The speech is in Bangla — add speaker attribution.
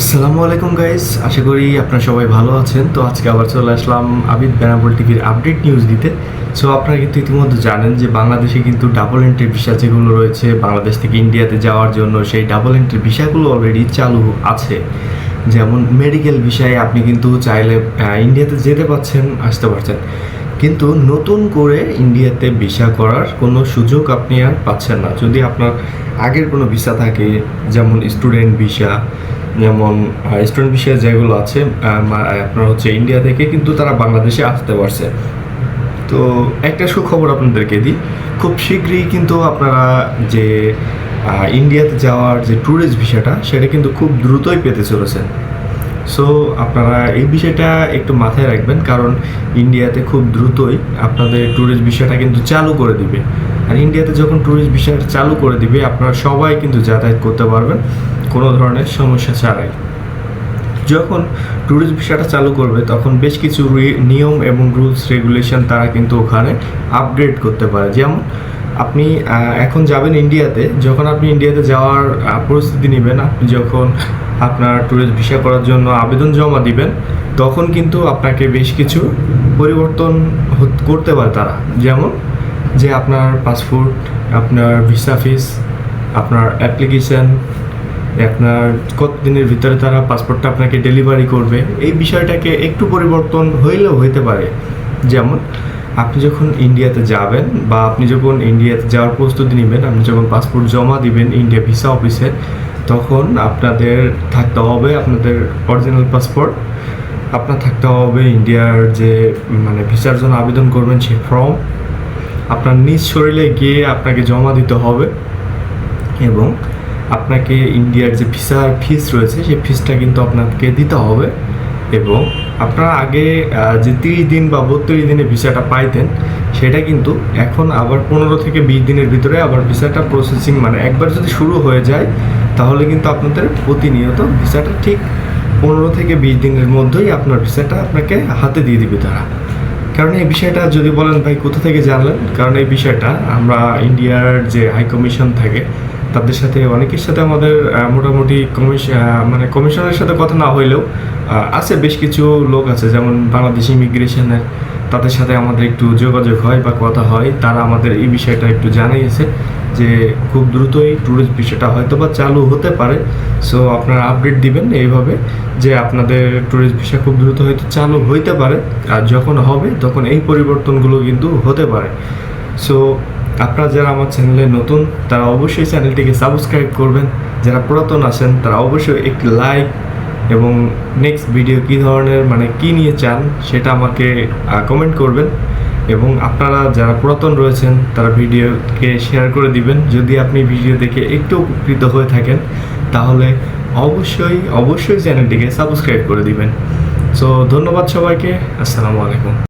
Speaker 1: আসসালামু আলাইকুম গাইস আশা করি আপনারা সবাই ভালো আছেন। তো আজকে আবার চলে আসলাম আবিদ বেনাবল টিভির আপডেট নিউজ দিতে। সো আপনারা কিন্তু ইতিমধ্যে জানেন যে বাংলাদেশে কিন্তু ডাবল এন্ট্রি ভিসা যেগুলো রয়েছে, বাংলাদেশ থেকে ইন্ডিয়াতে যাওয়ার জন্য সেই ডাবল এন্ট্রি ভিসাগুলো অলরেডি চালু আছে। যেমন মেডিকেল ভিসায় আপনি কিন্তু চাইলে ইন্ডিয়াতে যেতে পারছেন আসতে পারছেন। কিন্তু নতুন করে ইন্ডিয়াতে ভিসা করার কোনো সুযোগ আপনি আর পাচ্ছেন না। যদি আপনার আগের কোনো ভিসা থাকে, যেমন স্টুডেন্ট ভিসা যেমন স্টুডেন্ট ভিসা যেগুলো আছে আপনার হচ্ছে ইন্ডিয়া থেকে কিন্তু তারা বাংলাদেশে আসতে পারছে। তো একটা সুখবর আপনাদেরকে দিই, খুব শীঘ্রই কিন্তু আপনারা যে ইন্ডিয়াতে যাওয়ার যে ট্যুরিস্ট ভিসাটা সেটা কিন্তু খুব দ্রুতই পেতে চলেছেন সো আপনারা এই বিষয়টা একটু মাথায় রাখবেন, কারণ ইন্ডিয়াতে খুব দ্রুতই আপনাদের ট্যুরিস্ট ভিসাটা কিন্তু চালু করে দিবে। আর ইন্ডিয়াতে যখন ট্যুরিস্ট ভিসাটা চালু করে দিবে, আপনারা সবাই কিন্তু যাতায়াত করতে পারবেন। কোনো ধরনের সমস্যা ছাড়াই। যখন ট্যুরিস্ট ভিসাটা চালু করবে, তখন বেশ কিছু নিয়ম এবং রুলস রেগুলেশন তারা কিন্তু ওখানে আপগ্রেড করতে পারে। যেমন, আপনি এখন যাবেন ইন্ডিয়াতে যখন আপনি ইন্ডিয়াতে যাওয়ার প্রস্তুতি নেবেন, আপনি যখন আপনার ট্যুরিস্ট ভিসা করার জন্য আবেদন জমা দিবেন, তখন কিন্তু আপনাকে বেশ কিছু পরিবর্তন করতে পারে তারা। যেমন, যে আপনার পাসপোর্ট আপনার ভিসা ফিস আপনার অ্যাপ্লিকেশন আপনার কত দিনের ভিতরে তারা পাসপোর্টটা আপনাকে ডেলিভারি করবে, এই বিষয়টাকে একটু পরিবর্তন হইলেও হইতে পারে। যেমন, আপনি যখন ইন্ডিয়াতে যাবেন বা আপনি যখন ইন্ডিয়াতে যাওয়ার প্রস্তুতি নেবেন, আপনি যখন পাসপোর্ট জমা দিবেন ইন্ডিয়া ভিসা অফিসে তখন আপনাদের থাকতে হবে আপনাদের অরিজিনাল পাসপোর্ট আপনার থাকতে হবে ইন্ডিয়ার যে মানে ভিসার জন্য আবেদন করবেন সেই ফর্ম আপনার নিজ শরীরে গিয়ে আপনাকে জমা দিতে হবে এবং আপনাকে ইন্ডিয়ার যে ভিসার ফিস রয়েছে, সেই ফিসটা কিন্তু আপনাকে দিতে হবে। এবং আপনারা আগে যে তিরিশ দিন বা বত্রিশ দিনে ভিসাটা পাইতেন, সেটা কিন্তু এখন আবার পনেরো থেকে বিশ দিনের ভিতরে আবার ভিসাটা প্রসেসিং মানে একবার যদি শুরু হয়ে যায়, তাহলে কিন্তু আপনাদের প্রতিনিয়ত ভিসাটা ঠিক পনেরো থেকে বিশ দিনের মধ্যেই আপনার ভিসাটা আপনাকে হাতে দিয়ে দিবে তারা। কারণ এই বিষয়টা যদি বলেন ভাই, কোথা থেকে জানলেন? কারণ এই বিষয়টা আমরা ইন্ডিয়ার যে হাই কমিশন থাকে তাদের সাথে, অনেকের সাথে আমাদের মোটামুটি কমিশন মানে কমিশনের সাথে কথা না হইলেও আছে বেশ কিছু লোক আছে, যেমন বাংলাদেশ ইমিগ্রেশনের তাদের সাথে আমাদের একটু যোগাযোগ হয় বা কথা হয়। তারা আমাদের এই বিষয়টা একটু জানিয়েছে যে খুব দ্রুতই ট্যুরিস্ট বিষয়টা হয়তো বা চালু হতে পারে। সো আপনারা আপডেট দিবেন এইভাবে যে আপনাদের ট্যুরিস্ট ভিসা খুব দ্রুত হয়তো চালু হইতে পারে। আর যখন হবে, তখন এই পরিবর্তনগুলো কিন্তু হতে পারে। সো আপনারা যারা আমার চ্যানেলে নতুন, তারা অবশ্যই চ্যানেলটিকে সাবস্ক্রাইব করবেন। যারা পুরাতন আছেন, তারা অবশ্যই একটি লাইক এবং নেক্সট ভিডিও কী ধরনের মানে কী নিয়ে চান, সেটা আমাকে কমেন্ট করবেন। এবং আপনারা যারা পুরাতন রয়েছেন, তারা ভিডিওকে শেয়ার করে দিবেন। যদি আপনি ভিডিও দেখে একটু উপকৃত হয়ে থাকেন, তাহলে অবশ্যই অবশ্যই চ্যানেলটিকে সাবস্ক্রাইব করে দিবেন। সো ধন্যবাদ সবাইকে। আসসালামু আলাইকুম।